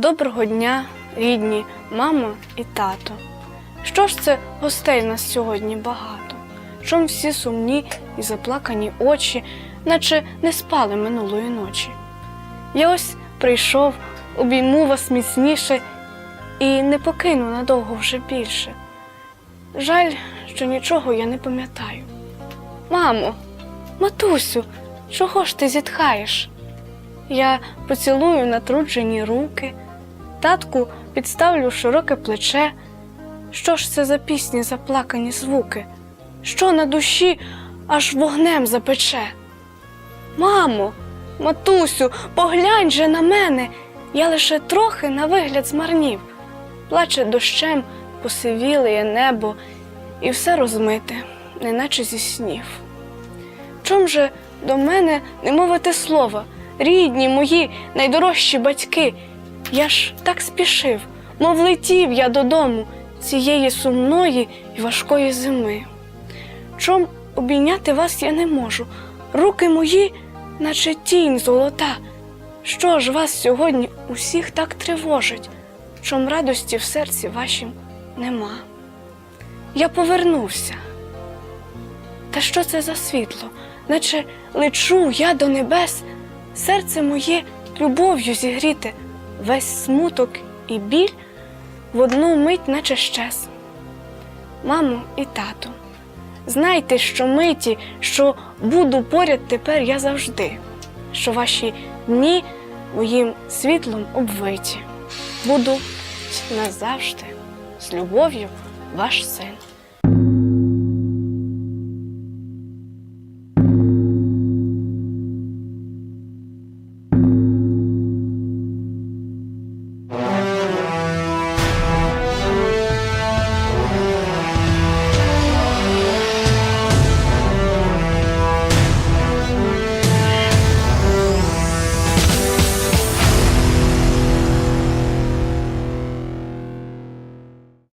Доброго дня, рідні, мамо і тато. Що ж це гостей нас сьогодні багато? Чом всі сумні і заплакані очі, наче не спали минулої ночі? Я ось прийшов, обійму вас міцніше і не покину надовго вже більше. Жаль, що нічого я не пам'ятаю. Мамо, матусю, чого ж ти зітхаєш? Я поцілую натруджені руки, татку підставлю широке плече. Що ж це за пісні заплакані звуки? Що на душі аж вогнем запече? Мамо, матусю, поглянь же на мене, я лише трохи на вигляд змарнів. Плаче дощем посивілеє небо, і все розмите, неначе зі снів. Чом же до мене не мовити слова, рідні мої найдорожчі батьки? Я ж так спішив, мов летів я додому цієї сумної і важкої зими. Чом обійняти вас я не можу, руки мої, наче тінь золота. Що ж вас сьогодні усіх так тривожить, чом радості в серці вашім нема? Я повернувся. Та що це за світло? Наче лечу я до небес, серце моє любов'ю зігріте, весь смуток і біль в одну мить наче щез. Мамо і тато, знайте, що миті, що буду поряд тепер я завжди, що ваші дні моїм світлом обвиті. Буду назавжди з любов'ю ваш син.